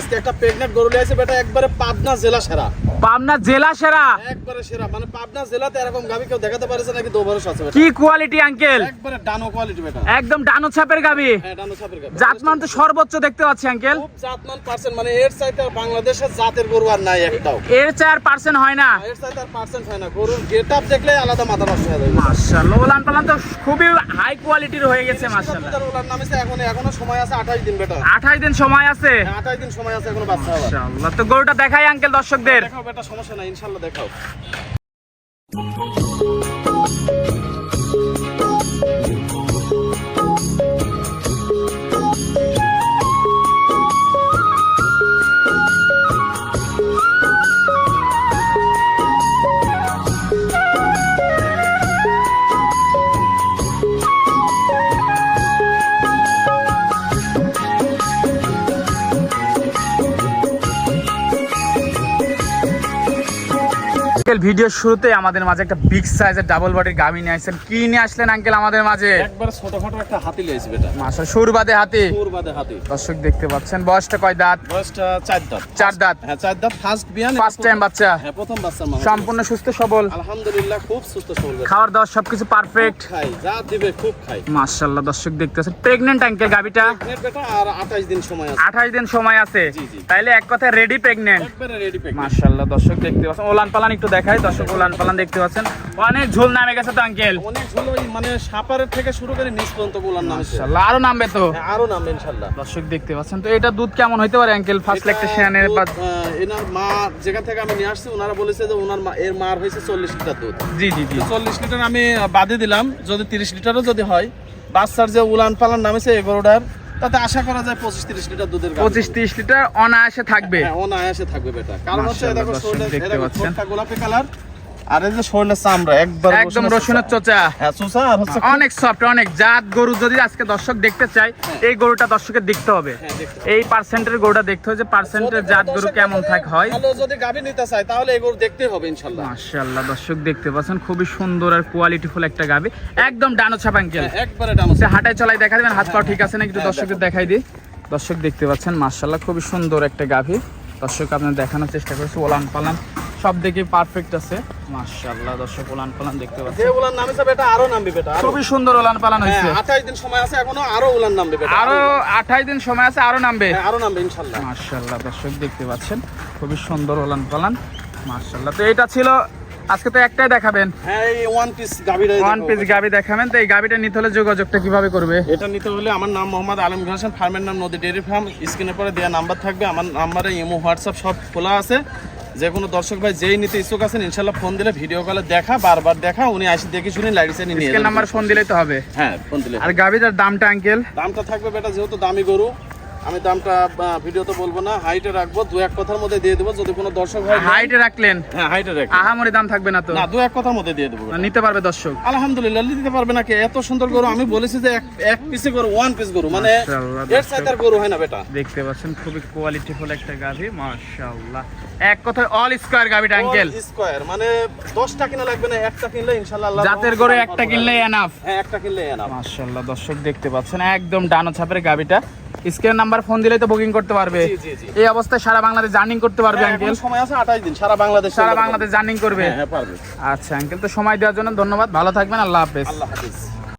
আজকে একটা প্রেগনেন্ট গরু লিয়েছে বেটা একবারে পাবনা জেলা সেরা। পাবনা জেলা সেরা। একবারে সেরা। মানে পাবনা জেলাতে এরকম গাবি কেউ দেখাতে পারেছে নাকি? দু বছর আছে কি কোয়ালিটি আঙ্কেল একবারে ডানো কোয়ালিটি বেটা। একদম ডানো ছাপের গাবি হ্যাঁ ডানো সাপের গাবি জাতমান তো সর্বোচ্চ দেখতে পাচ্ছি আঙ্কেল খুব জাতমান পার্সেন্ট মানে এর চাইতে বাংলাদেশের জাতের গরু আর নাই একটাও। এর চার পার্সেন্ট হয় না। এর চাইতে আর পার্সেন্ট হয় না। গরুর দেখলে আলাদা মাথা নষ্ট হয়ে যাবে। মাশাআল্লাহ ওলান পালান তো খুবই হাই কোয়ালিটির হয়ে গেছে মাশাআল্লাহ। ওলার নামে এখন এখনও সময় আছে আঠাশ দিন বেটা। আঠাশ দিন সময় আছে। আঠাশ দিন সময় আছে এখনও বাচ্চা হওয়ার মাশাআল্লাহ। তো গরুটা দেখাই আঙ্কেল দর্শকদের। বেটা সমস্যা নাই ইনশাল্লাহ দেখাও। আঙ্কেল ভিডিওর শুরুতে আমাদের মাঝে একটা বিগ সাইজের ডাবল বডির গাভী নিয়ে আসছেন। কি নিয়ে আসলেন আঙ্কেল আমাদের মাঝে? একবার ছোটখাটো একটা হাতি লিয়েছি বেটা মাশা সুরবাদে হাতি। তোর বাদে হাতি। দর্শক দেখতে পাচ্ছেন বয়সটা কয় দাঁত? বয়সটা চার দাঁত। চার দাঁত। হ্যাঁ চার দাঁত। ফার্স্ট বিয়ান ফার্স্ট টাইম বাচ্চা। হ্যাঁ প্রথম বাচ্চার মা সম্পূর্ণ সুস্থ সবল। আলহামদুলিল্লাহ খুব সুস্থ সবল। খাওয়ার দাওয়ার সবকিছু পারফেক্ট খাই যা দিবে খুব খাই। মাশাআল্লাহ দর্শক দেখতে পাচ্ছেন। প্রেগনেন্ট আঙ্কেল গাভীটা? নেট বেটা আর আঠাশ দিন সময় আছে। আঠাশ দিন সময় আছে। জি, জি। তাইলে এক কথায় রেডি প্রেগনেন্ট একবারে রেডি প্যাক মাশাআল্লাহ দর্শক দেখতে পাচ্ছেন। ওলান পালান একটু দেখাই দর্শক ওলান পালান দেখতে পাচ্ছেন। অনেক ঝোল নামে গেছে তো আঙ্কেল। অনেক এই মানে সাপারের থেকে শুরু করে নিচ পর্যন্ত গোলার নাম আছে মাশাআল্লাহ আরও নামবে তো। হ্যাঁ, আরও নাম ইনশাল্লাহ দর্শক দেখতে পাচ্ছেন তো এটা দুধ কেমন হইতে পারে আঙ্কেল? ফার্স্ট ল্যাকটেশনের বা এনার মা যেখান থেকে আমি নিয়ে আসছি ওনারা বলেছে যে ওনার মা এর মার হয়েছে চল্লিশ লিটার দুধ। জি জি জি। চল্লিশ লিটার আমি বাদে দিলাম যদি তিরিশ লিটারও যদি হয় বাচ্চার যে উলান পালান নামেছে এগারোটার তাতে আশা করা যায় পঁচিশ তিরিশ লিটার দুধের পঁচিশ তিরিশ লিটার অনায়াসে থাকবে। হ্যাঁ অনায়াসে থাকবে বেটা। কারণ হচ্ছে দেখো গোলাপি কালার। আর এই যে শরীরের চামড়া একবার একদম রসুনের চোচা। হ্যাঁ চুষা আর হচ্ছে অনেক সফট অনেক। জাত গরু যদি আজকে দর্শক দেখতে চায় এই গরুটা দর্শকের দেখতে হবে। হ্যাঁ, এই পার্সেন্টের গরুটা দেখতে হবে যে পার্সেন্টের জাত গরু কেমন থাক হয়? যদি গাভী নিতে চায় তাহলে এগুলো দেখতে হবে মাশাআল্লাহ দর্শক দেখতে পাচ্ছেন খুবই সুন্দর আর কোয়ালিটিফুল একটা গাবি একদম ডানো ছাপ আঙ্কেল হ্যাঁ, একবারে ডানো হাঁটায় চলাই দেখা দেবেন হাত পা ঠিক আছে না একটু হ্যাঁ, দর্শকদের দেখাই দিই। দর্শক দেখতে পাচ্ছেন মাশাআল্লাহ খুবই সুন্দর একটা গাভী। দর্শক আপনার দেখানোর চেষ্টা করছি ওলান পালান। সব দিকে পারফেক্ট আছে। মাশাআল্লাহ দর্শক ওলান পালান দেখতে যে পাচ্ছেন উলান নামেছে বেটা আরও নামবে বেটা খুবই সুন্দর ওলান পালান হয়েছে। হ্যাঁ আঠাশ দিন সময় আছে এখনও আরও উলান নামবে বেটা। আরও আঠাশ দিন সময় আছে আরও নামবে। হ্যাঁ, আরও নামবে ইনশাল্লাহ মার্শাল্লাহ দর্শক দেখতে পাচ্ছেন খুবই সুন্দর ওলান পালান। মার্শাল্লাহ তো এটা ছিল আজকে তো একটাই দেখাবেন। হ্যাঁ এই ওয়ান পিস গাভীরা ওয়ান পিস গাবি দেখাবেন তো এই গাবিটা নিতে হলে যোগাযোগটা কীভাবে করবে? এটা নিতে হলে আমার নাম মোহাম্মদ আলম হোসেন ফার্মের নাম নদী ডেয়ারি ফার্ম স্ক্রিনের পরে দেওয়া নাম্বার থাকবে আমার নাম্বারে ইমো হোয়াটসঅ্যাপ সব খোলা আছে। যে কোনো দর্শক ভাই যেই নিতে ইচ্ছুক আছেন ইনশাল্লাহ ফোন দিলে ভিডিও কলে দেখা বারবার দেখা উনি আসি দেখে শুনে লাইট নিয়ে নাম্বার ফোন দিলেই তো হবে। হ্যাঁ ফোন দিলে আর গাবিটার দামটা আঙ্কেল দামটা থাকবে বেটা যেহেতু দামি গরু আমি দামটা আহ, ভিডিওতে বলব না হাইটে রাখব দু এক কথার মধ্যে দিয়ে দেবো যদি কোনো দর্শক ভাই হাইটে রাখলেন? হ্যাঁ হাইটে রাখব আহামরি দাম থাকবে না তো? না দু এক কথার মধ্যে দিয়ে দেবো। নিতে পারবে দর্শক। আলহামদুলিল্লাহ দিতে পারবে নাকি এত সুন্দর গরু আমি বলেছি যে এক এক পিসে গরু ওয়ান পিস গরু মানে এর সাথে আর গরু হয় না বেটা। দেখতে পাচ্ছেন খুবই কোয়ালিটিফুল একটা গাভি মাশাআল্লাহ। এক কথায় অল স্কয়ার গাবিটা আঙ্কেল। স্কয়ার মানে দশটা কিনা লাগবে না একটা কিনলে ইনশাল্লাহ আল্লাহ জাতের গরু একটা কিনলে এনাফ হ্যাঁ একটা কিনলে না মাশাআল্লাহ দর্শক দেখতে পাচ্ছেন একদম ডানো ছাপের গাবিটা স্ক্রিন নাম্বার ফোন দিলে তো বুকিং করতে পারবে। এই অবস্থায় সারা বাংলাদেশ জার্নিং করতে পারবে হ্যাঁ, আঙ্কেল সময় আছে আঠাশ দিন সারা বাংলাদেশ সারা বাংলাদেশ জার্নিং করবে। হ্যাঁ হ্যাঁ পারবে। আচ্ছা আঙ্কেল তো সময় দেওয়ার জন্য ধন্যবাদ। ভালো থাকবেন আল্লাহ হাফেজ। আল্লাহ হাফিজ।